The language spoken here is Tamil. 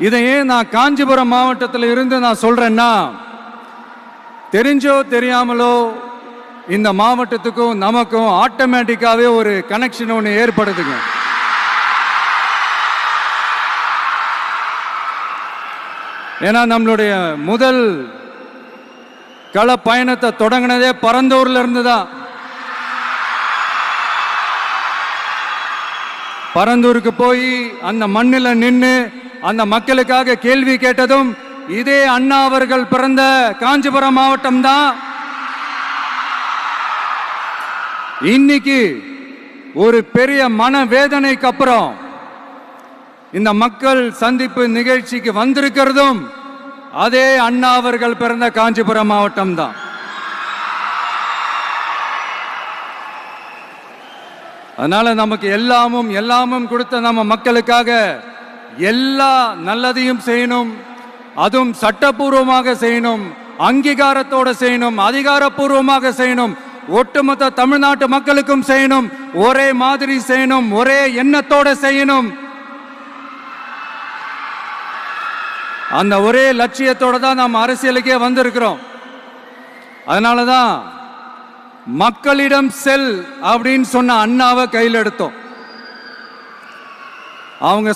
இதையே நான் காஞ்சிபுரம் மாவட்டத்தில் இருந்து நான் சொல்றேன்னா தெரிஞ்சோ தெரியாமலோ இந்த மாவட்டத்துக்கும் நமக்கும் ஆட்டோமேட்டிக்காவே ஒரு கனெக்ஷன் ஒன்று ஏற்படுதுங்க. ஏன்னா நம்மளுடைய முதல் கள பயணத்தை தொடங்கினதே பரந்தூர்ல இருந்து தான் பரந்தூருக்கு போய் அந்த மண்ணில் நின்று அந்த மக்களுக்காக கேள்வி கேட்டதும் இதே அண்ணா அவர்கள் பிறந்த காஞ்சிபுரம் மாவட்டம் தான். இன்னைக்கு ஒரு பெரிய மனவேதனைக்கு அப்புறம் இந்த மக்கள் சந்திப்பு நிகழ்ச்சிக்கு வந்திருக்கிறதும் அதே அண்ணா அவர்கள் பிறந்த காஞ்சிபுரம் மாவட்டம் தான். அதனால நமக்கு எல்லாமும் எல்லாமும் கொடுத்த நம்ம மக்களுக்காக எல்லா நல்லதையும் செய்யணும். அதுவும் சட்டப்பூர்வமாக செய்யணும். அங்கீகாரத்தோட செய்யணும். அதிகாரப்பூர்வமாக செய்யணும். ஒட்டுமொத்த தமிழ்நாட்டு மக்களுக்கும் செய்யணும். ஒரே மாதிரி செய்யணும். ஒரே எண்ணத்தோட செய்யணும். அந்த ஒரே லட்சியத்தோட தான் நாம் அரசியலுக்கே வந்திருக்கிறோம். அதனால தான் மக்களிடம் செல் அப்படின்னு சொன்ன அண்ணாவை கையில் எடுத்தோம். அவங்க